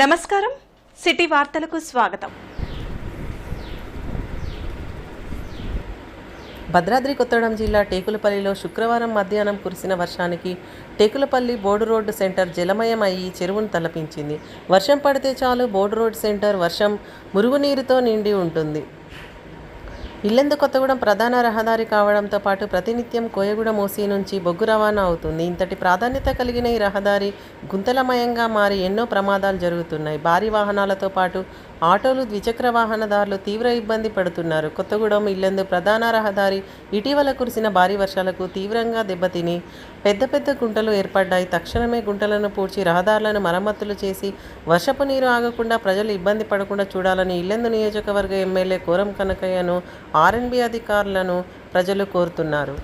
నమస్కారం. సిటీ వార్తలకు స్వాగతం. భద్రాద్రి కొత్తగూడెం జిల్లా టేకులపల్లిలో శుక్రవారం మధ్యాహ్నం కురిసిన వర్షానికి టేకులపల్లి బోర్డు రోడ్డు సెంటర్ జలమయం అయ్యి చెరువును తలపించింది. వర్షం పడితే చాలు బోర్డు రోడ్డు సెంటర్ వర్షం మురుగునీరుతో నిండి ఉంటుంది. ఇల్లెందు కొత్తగూడెం ప్రధాన రహదారి కావడంతో పాటు ప్రతినిత్యం కోయగూడెం ఓసీ నుంచి బొగ్గు రవాణా అవుతుంది. ఇంతటి ప్రాధాన్యత కలిగిన ఈ రహదారి గుంతలమయంగా మారి ఎన్నో ప్రమాదాలు జరుగుతున్నాయి. భారీ వాహనాలతో పాటు ఆటోలు ద్విచక్ర వాహనదారులు తీవ్ర ఇబ్బంది పడుతున్నారు. కొత్తగూడెం ఇల్లందు ప్రధాన రహదారి ఇటీవల కురిసిన భారీ వర్షాలకు తీవ్రంగా దెబ్బతిని పెద్ద పెద్ద గుంటలు ఏర్పడ్డాయి. తక్షణమే గుంటలను పూడ్చి రహదారులను మరమ్మతులు చేసి వర్షపు నీరు ఆగకుండా ప్రజలు ఇబ్బంది పడకుండా చూడాలని ఇల్లందు నియోజకవర్గ ఎమ్మెల్యే కోరం కనకయ్యను ఆర్ఎన్బి అధికారులను ప్రజలు కోరుతున్నారు.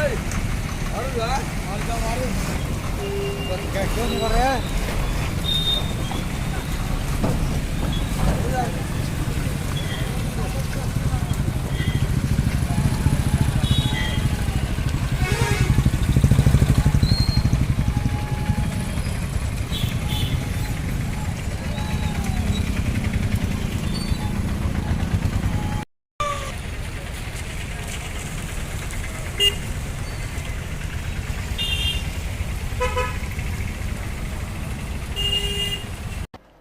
Hai. Baru enggak? Mantap, mantap. Bergegon ya.